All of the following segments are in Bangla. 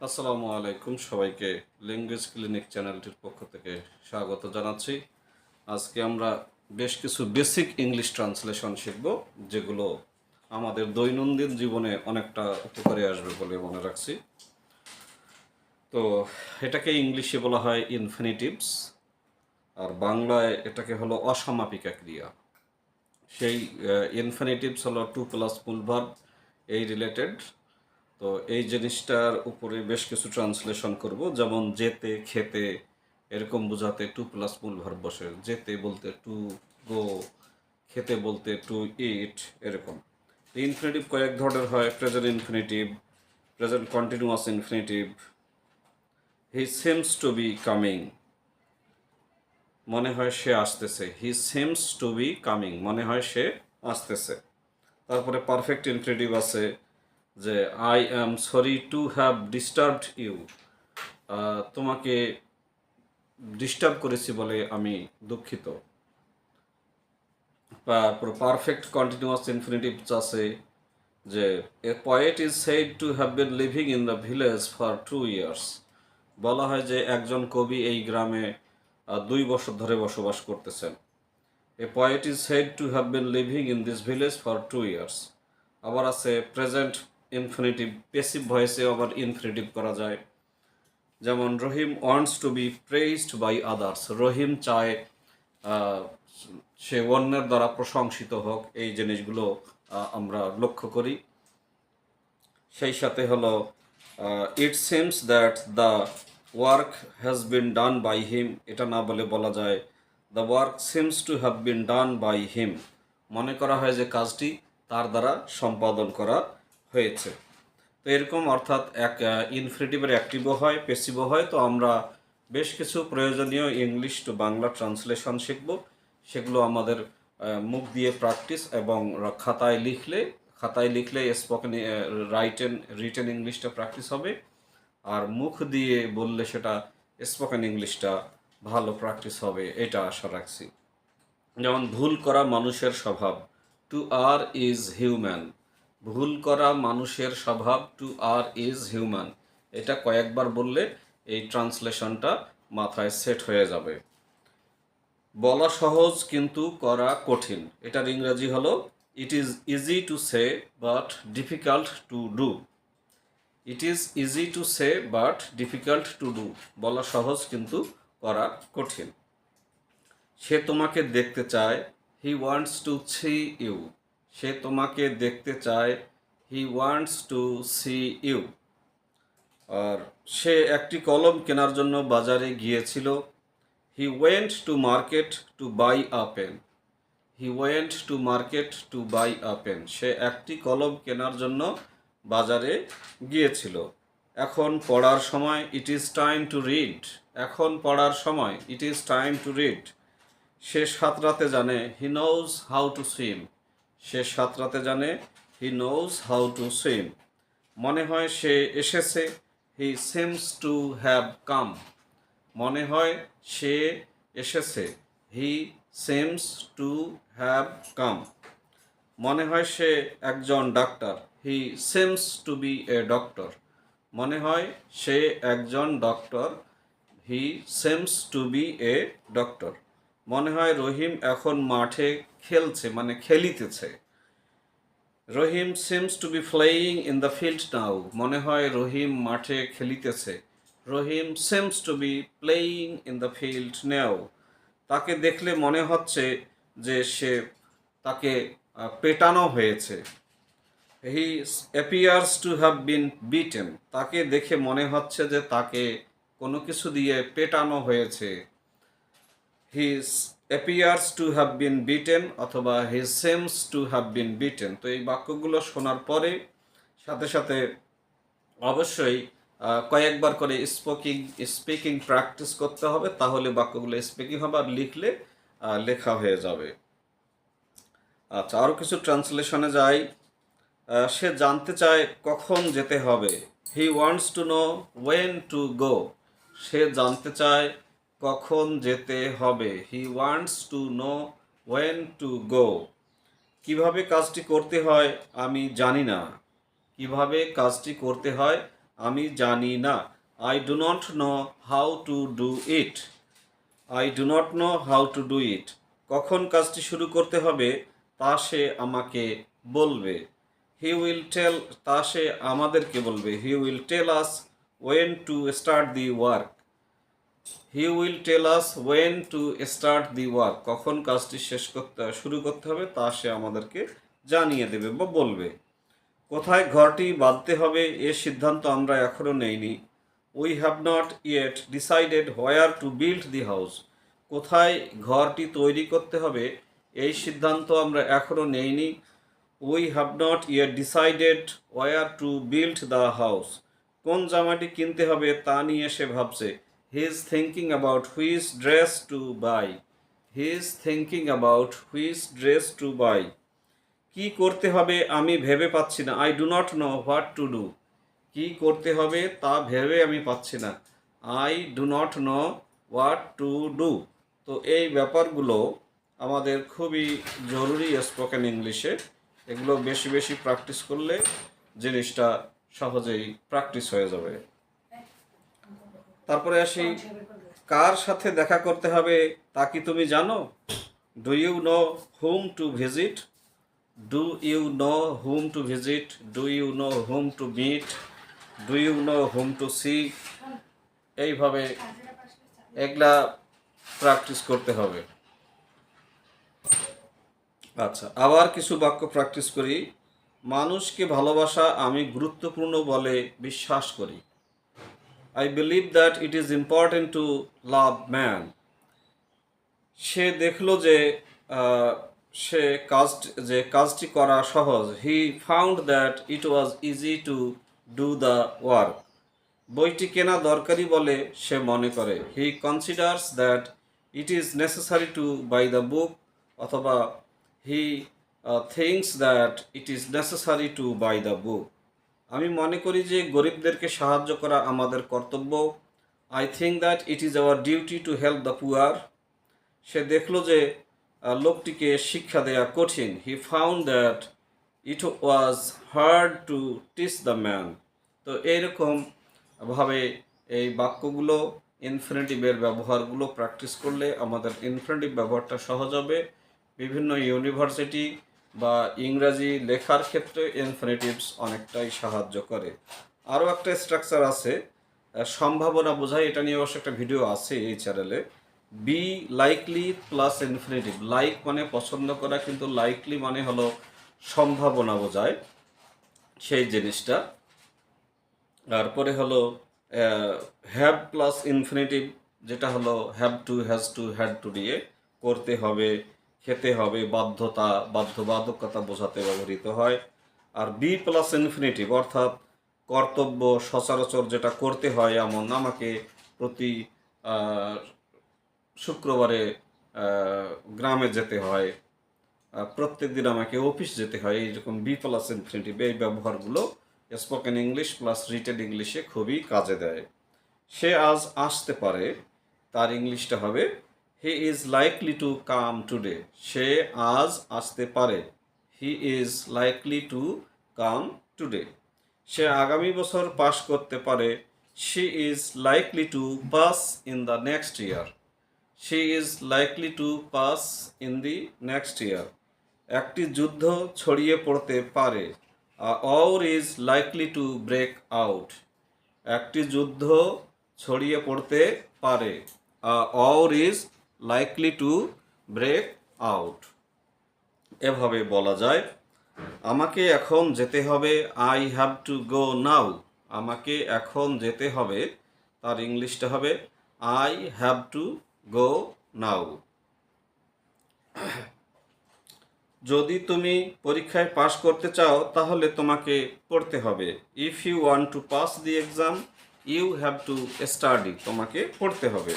আসসালামু আলাইকুম সবাইকে ল্যাঙ্গুয়েজ ক্লিনিক চ্যানেলটির পক্ষ থেকে স্বাগত জানাচ্ছি। আজকে আমরা বেশ কিছু বেসিক ইংলিশ ট্রান্সলেশন শিখব, যেগুলো আমাদের দৈনন্দিন জীবনে অনেকটা উপকারে আসবে বলে মনে রাখছি। তো এটাকে ইংলিশে বলা হয় ইনফিনিটিভস আর বাংলায় এটাকে হলো অসমাপিকা ক্রিয়া। সেই ইনফিনিটিভস হলো টু প্লাস ফুল এই রিলেটেড তো এই জিনিসটার উপরে বেশ কিছু ট্রান্সলেশন করব। যেমন যেতে, খেতে এরকম বোঝাতে টু প্লাস মূল ভার্ব বসে। যেতে বলতে টু গো খেতে বলতে টু ইট এরকম। ইনফিনিটিভ কয়েক ধরনের হয়। Present infinitive present continuous infinitive he seems to be coming মনে হয় সে আসতেছে। He seems to be coming মনে হয় সে আসতেছে। তারপরে পারফেক্ট ইনফিনিটিভ আছে। যে I am sorry to have disturbed you তোমাকে ডিস্টার্ব করেছি বলে আমি দুঃখিত। তারপর পারফেক্ট কন্টিনিউয়াস ইনফিনিটিভস আছে যে a poet is said to have been living in the village for two years বলা হয় যে, একজন কবি এই গ্রামে দুই বছর ধরে বসবাস করতেছেন। A poet is said to have been living in this village for two years আবার আছে প্রেজেন্ট ইনফিনিটিভ পেসিভ ভয়েসে আবার ইনফিনিটিভ করা যায়। যেমন, Rahim wants to be pressed by others Rahim চায় সে অন্যের দ্বারা প্রশংসিত হোক। এই জিনিসগুলো আমরা লক্ষ্য করি। সেই সাথে হলো it seems that the work has been done by him এটা না বলে বলা যায় the work seems to have been done by him মনে করা হয় যে কাজটি তার দ্বারা সম্পাদন করা হয়েছে। তো এরকম অর্থাৎ এক ইনফিনিটিভের অ্যাক্টিভও হয় পেসিভও হয়। তো আমরা বেশ কিছু প্রয়োজনীয় ইংলিশ টু বাংলা ট্রান্সলেশন শিখব। সেগুলো আমাদের মুখ দিয়ে প্র্যাকটিস এবং খাতায় লিখলে খাতায় লিখলে স্পোকেন রাইটেন রিটেন ইংলিশটা প্র্যাকটিস হবে। আর মুখ দিয়ে বললে সেটা স্পোকেন ইংলিশটা ভালো প্র্যাকটিস হবে, এটা আশা রাখছি। যেমন, ভুল করা মানুষের স্বভাব। টু আর ইজ হিউম্যান ভুল করা মানুষের স্বভাব টু আর ইজ হিউম্যান এটা কয়েকবার বললে এই ট্রান্সলেশনটা মাথায় সেট হয়ে যাবে। বলা সহজ কিন্তু করা কঠিন। এটার ইংরেজি হলো it is easy to say but difficult to do it is easy to say but difficult to do বলা সহজ কিন্তু করা কঠিন। সে তোমাকে দেখতে চায়। He wants to see you সে তোমাকে দেখতে চায়। He wants to see you আর সে একটি কলম কেনার জন্য বাজারে গিয়েছিল। He went to market to buy a pen he went to market to buy a pen সে একটি কলম কেনার জন্য বাজারে গিয়েছিল। এখন পড়ার সময় it is time to read এখন পড়ার সময় it is time to read সে সাঁতরাতে জানে he knows how to swim সে সাঁতরাতে জানে he knows how to swim মনে হয় সে এসেছে he seems to have come মনে হয় সে এসেছে he seems to have come মনে হয় সে একজন doctor he seems to be a doctor মনে হয় সে একজন doctor he seems to be a doctor মনে হয় রহিম এখন মাঠে খেলছে মানে খেলিতেছে। Rahim seems to be playing in the field now মনে হয় রহিম মাঠে খেলিতেছে। Rahim seems to be playing in the field now তাকে দেখলে মনে হচ্ছে যে সে তাকে পেটানো হয়েছে। He appears to have been beaten তাকে দেখে মনে হচ্ছে যে তাকে কোনো কিছু দিয়ে পেটানো হয়েছে। His appears to have been beaten অথবা his seems to have been beaten তো এই বাক্যগুলো শোনার পরে সাথে সাথে অবশ্যই কয়েকবার করে স্পোকিং, স্পিকিং প্র্যাকটিস করতে হবে, তাহলে বাক্যগুলো স্পিকিং হবে আর লিখলে লেখা হয়ে যাবে। আচ্ছা আরও কিছু ট্রান্সলেশনে যাই। সে জানতে চায় কখন যেতে হবে। He wants to know when to go সে জানতে চায় কখন যেতে হবে? He wants to know when to go কীভাবে কাজটি করতে হয় আমি জানি না। কীভাবে কাজটি করতে হয় আমি জানি না। I do not know how to do it I do not know how to do it কখন কাজটি শুরু করতে হবে তা সে আমাকে বলবে। হি উইল টেল তা সে আমাদেরকে বলবে। He will tell us when to start the work he will tell us when to start the work কখন কাজটি শেষ করতে, শুরু করতে হবে তা সে আমাদেরকে জানিয়ে দেবে বা বলবে। কোথায় ঘরটি বাঁধতে হবে এ সিদ্ধান্ত আমরা এখনও নেইনি। We have not yet decided where to build the house কোথায় ঘরটি তৈরি করতে হবে এই সিদ্ধান্ত আমরা এখনও নেইনি। We have not yet decided where to build the house কোন জামাটি কিনতে হবে তা নিয়ে সে ভাবছে। He is thinking about which dress to buy he is thinking about which dress to buy কি করতে হবে আমি ভেবে পাচ্ছি না। I do not know what to do কি করতে হবে তা ভেবে আমি পাচ্ছি না। I do not know what to do তো এই ব্যাপারগুলো আমাদের খুবই জরুরি স্পোকেন ইংলিশে এগুলো বেশি বেশি প্র্যাকটিস করলে জিনিসটা সহজেই প্র্যাকটিস হয়ে যাবে। তারপরে আসি, কার সাথে দেখা করতে হবে তা কি তুমি জানো? Do you know whom to visit do you know whom to visit do you know whom to meet do you know whom to see এইভাবে এগুলা প্র্যাকটিস করতে হবে। আচ্ছা আবার কিছু বাক্য প্র্যাকটিস করি। মানুষকে ভালোবাসা আমি গুরুত্বপূর্ণ বলে বিশ্বাস করি। I believe that it is important to love man সে দেখল যে সে কাজ যে কাজটি করা সহজ he found that it was easy to do the work বইটি কেনা দরকারি বলে সে মনে করে। He considers that it is necessary to buy the book অথবা he thinks that it is necessary to buy the book আমি মনে করি যে গরিবদেরকে সাহায্য করা আমাদের কর্তব্য। I think that it is our duty to help the poor সে দেখল যে লোকটিকে শিক্ষা দেওয়া কঠিন। He found that it was hard to teach the man তো এইরকম ভাবে এই বাক্যগুলো ইনফিনিটিভের ব্যবহারগুলো প্র্যাকটিস করলে আমাদের ইনফিনিটিভ ব্যবহারটা সহজ হবে। বিভিন্ন ইউনিভার্সিটি বা ইংরাজি লেখার ক্ষেত্রে ইনফিনিটিভস অনেকটাই সাহায্য করে। আরও একটা স্ট্রাকচার আছে সম্ভাবনা বোঝায়, এটা নিয়ে অবশ্য একটা ভিডিও আছে এই চ্যানেলে be likely plus infinitive like মানে পছন্দ করা, কিন্তু লাইকলি মানে হলো সম্ভাবনা বোঝায় সেই জিনিসটা। তারপরে হলো হ্যাভ প্লাস ইনফিনিটিভ যেটা হলো have to has to had to দিয়ে করতে হবে। খেতে হবে, বাধ্যতা, বাধ্যবাধকতা বোঝাতে ব্যবহৃত হয়। আর বি প্লাস ইনফিনিটিভ অর্থাৎ কর্তব্য, সচরাচর যেটা করতে হয় এমন আমাকে প্রতি শুক্রবারে গ্রামে যেতে হয়। প্রত্যেক দিন আমাকে অফিস যেতে হয়। এইরকম বি প্লাস ইনফিনিটিভ এই ব্যবহারগুলো স্পোকেন ইংলিশ প্লাস রিটেন ইংলিশে খুবই কাজে দেয়। সে আজ আসতে পারে, তার ইংলিশটা হবে he is likely to come today সে আজ আসতে পারে। He is likely to come today সে আগামী বছর পাশ করতে পারে। She is likely to pass in the next year she is likely to pass in the next year একটি যুদ্ধ ছড়িয়ে পড়তে পারে। War is likely to break out একটি যুদ্ধ ছড়িয়ে পড়তে পারে। War is likely to break out এভাবে বলা যায়, আমাকে এখন যেতে হবে I have to go now আমাকে এখন যেতে হবে, তার ইংলিশটা হবে I have to go now যদি তুমি পরীক্ষায় পাশ করতে চাও, তাহলে তোমাকে পড়তে হবে। If you want to pass the exam you have to study তোমাকে পড়তে হবে।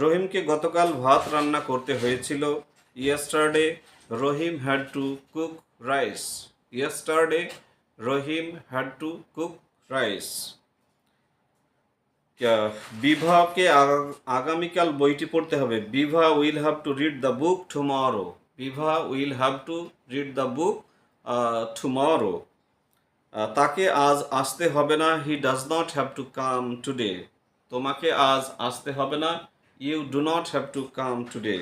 রহিমকে গতকাল ভাত রান্না করতে হয়েছিল। Yesterday Rahim had to cook rice yesterday Rahim had to cook rice বিভাকে আগ- আগামীকাল বইটি পড়তে হবে। Bibha will have to read the book tomorrow Bibha will have to read the book tomorrow তাকে আজ আসতে হবে না। He does not have to come today তোমাকে আজ আসতে হবে না। You do not have to come today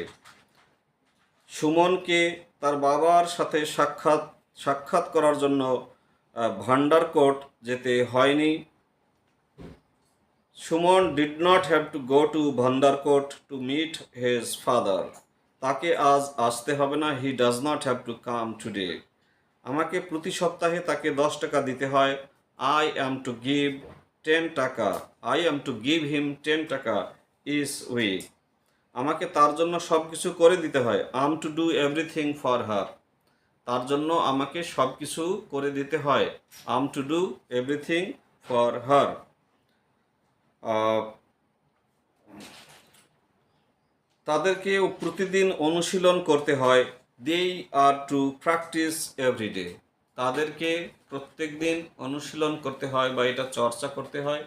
সুমনকে তার বাবার সাথে সাক্ষাৎ সাক্ষাৎ করার জন্য ভান্ডারকোট যেতে হয়নি। Suman did not have to go to Bhandarkot to meet his father তাকে আজ আসতে হবে না he does not have to come today আমাকে প্রতি সপ্তাহে তাকে দশ টাকা দিতে হয়। I am to give ten taka. I am to give him ten taka. Is we আমাকে তার জন্য সব কিছু করে দিতে হয়। I'm to do everything for her তার জন্য আমাকে সব কিছু করে দিতে হয়। I'm to do everything for her তাদেরকে প্রতিদিন অনুশীলন করতে হয়। They are to practice every day তাদেরকে প্রত্যেক দিন অনুশীলন করতে হয় বা এটা চর্চা করতে হয়।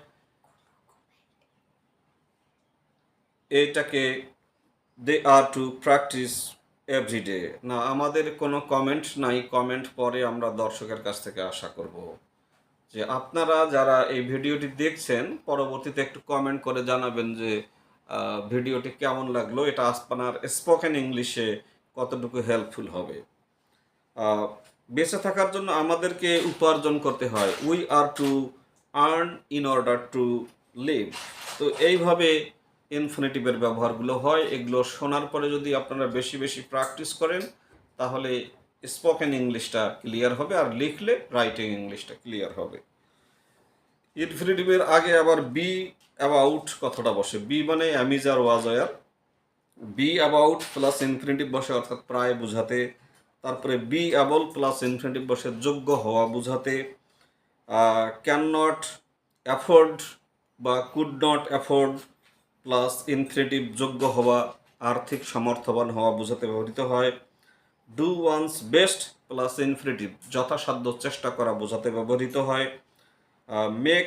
এটাকে they are to practice everyday না, আমাদের কোনো কমেন্ট নাই। কমেন্ট পরে আমরা দর্শকের কাছ থেকে আশা করব যে আপনারা যারা এই ভিডিওটি দেখছেন, পরবর্তীতে একটু কমেন্ট করে জানাবেন যে ভিডিওটি কেমন লাগল? এটা আপনার স্পোকেন ইংলিশে কতটুকু হেল্পফুল হবে? বেঁচে থাকার জন্য আমাদেরকে উপার্জন করতে হয়। We are to earn in order to live তো এইভাবে ইনফিনিটিভের ব্যবহারগুলো হয়, এগুলো শোনার পরে যদি আপনারা বেশি বেশি প্র্যাকটিস করেন, তাহলে স্পোকেন ইংলিশটা ক্লিয়ার হবে আর লিখলে রাইটিং ইংলিশটা ক্লিয়ার হবে। ইনফিনিটিভের আগে আবার বি অ্যাবাউট কথাটা বসে। বি মানে am is are was were be about plus infinitive বসে অর্থাৎ প্রায় বোঝাতে। তারপরে বি অ্যাবল প্লাস ইনফিনিটিভ বসে যোগ্য হওয়া বোঝাতে। ক্যান নট অ্যাফোর্ড বা could not afford plus infinitive যোগ্য হওয়া, আর্থিক সমর্থবান হওয়া বোঝাতে ব্যবহৃত হয়। Do one's best plus infinitive যথাসাধ্য চেষ্টা করা বোঝাতে ব্যবহৃত হয়। Make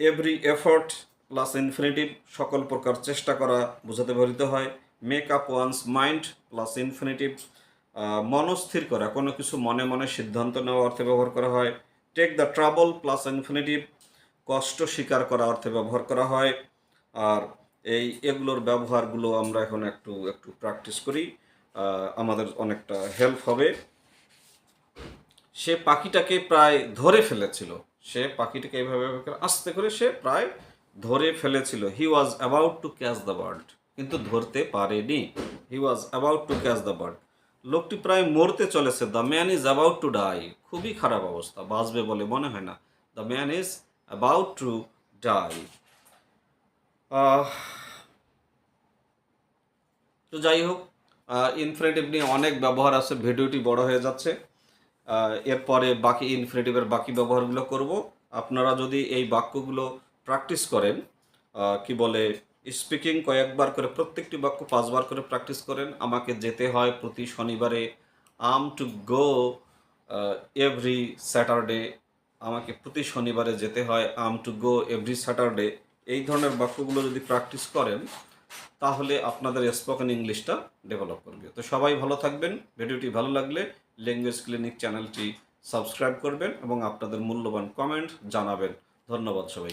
every effort plus infinitive সকল প্রকার চেষ্টা করা বোঝাতে ব্যবহৃত হয়। Make up one's mind plus infinitive মনস্থির করা, কোনো কিছু মনে মনে সিদ্ধান্ত নেওয়া অর্থে ব্যবহার করা হয়। Take the trouble plus infinitive কষ্ট স্বীকার করা অর্থে ব্যবহার করা হয়। আর এই এগুলোর ব্যবহারগুলো আমরা এখন একটু একটু প্র্যাকটিস করি। আমাদের অনেকটা হেল্প হবে। সে পাখিটাকে প্রায় ধরে ফেলেছিল। সে পাখিটাকে এইভাবে আস্তে করে সে প্রায় ধরে ফেলেছিল। He was about to catch the bird কিন্তু ধরতে পারেনি। He was about to catch the bird লোকটি প্রায় মরতে চলেছে। The man is about to die খুবই খারাপ অবস্থা। বাঁচবে বলে মনে হয় না। The man is about to die তো যাই হোক ইনফিনিটিভ নিয়ে অনেক ব্যবহার আছে ভিডিওটি বড় হয়ে যাচ্ছে। এরপরে বাকি ইনফিনিটিভের বাকি ব্যবহারগুলো করব। আপনারা যদি এই বাক্যগুলো প্র্যাকটিস করেন কি বলে স্পিকিং কয়েকবার করে প্রত্যেকটি বাক্য পাঁচবার করে প্র্যাকটিস করেন আমাকে যেতে হয় প্রতি শনিবারে। Am to go every Saturday আমাকে প্রতি শনিবারে যেতে হয় am to go every Saturday এই ধরনের বাক্যগুলো যদি প্র্যাকটিস করেন, তাহলে আপনাদের স্পোকেন ইংলিশটা ডেভেলপ করবে। তো সবাই ভালো থাকবেন। ভিডিওটি ভালো লাগলে ল্যাঙ্গুয়েজ ক্লিনিক চ্যানেলটি সাবস্ক্রাইব করবেন এবং আপনাদের মূল্যবান কমেন্ট জানাবেন। ধন্যবাদ সবাইকে।